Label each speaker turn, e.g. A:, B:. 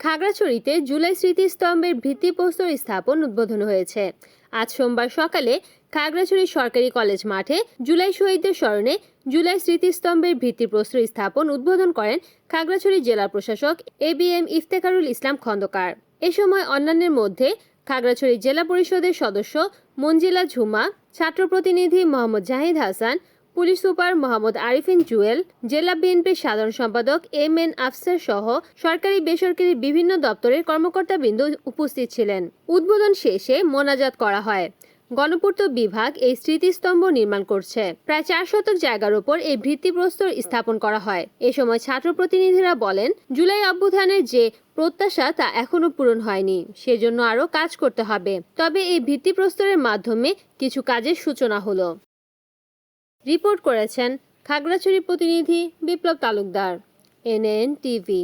A: খাগড়াছড়িতে জুলাই স্মৃতিস্তম্ভের ভিত্তিপ্রস্তর স্থাপন উদ্বোধন হয়েছে। আজ সোমবার সকালে খাগড়াছড়ি সরকারি কলেজ মাঠে জুলাই শহীদদের স্মরণে জুলাই স্মৃতিস্তম্ভের ভিত্তিপ্রস্তর স্থাপন উদ্বোধন করেন খাগড়াছড়ি জেলা প্রশাসক A B M Iftekharul Islam Khandakar. এ সময় অন্যান্যের মধ্যে খাগড়াছড়ি জেলা পরিষদের সদস্য মঞ্জিলা ঝুমা ছাত্র প্রতিনিধি মোহাম্মদ জাহিদ হাসান পুলিশ সুপার মোহাম্মদ আরিফিন জুয়েল, জেলা বিএনপির সাধারণ সম্পাদক এম এন আফসার সহ সরকারি, বেসরকারি বিভিন্ন দপ্তরের কর্মকর্তাবৃন্দ উপস্থিত ছিলেন। উদ্বোধন শেষে মোনাজাত করা হয়। গণপূর্ত বিভাগ এই স্মৃতিস্তম্ভ নির্মাণ করছে। প্রায় চার শতক জায়গার ওপর এই ভিত্তিপ্রস্তর স্থাপন করা হয়। এ সময় ছাত্র প্রতিনিধিরা বলেন, জুলাই অভ্যুত্থানের যে প্রত্যাশা তা এখনও পূরণ হয়নি। সেজন্য আরও কাজ করতে হবে। তবে এই ভিত্তিপ্রস্তরের মাধ্যমে কিছু কাজের সূচনা হলো। রিপোর্ট করেছেন খাগড়াছড়ি প্রতিনিধি বিপ্লব তালুকদার এনএন টিভি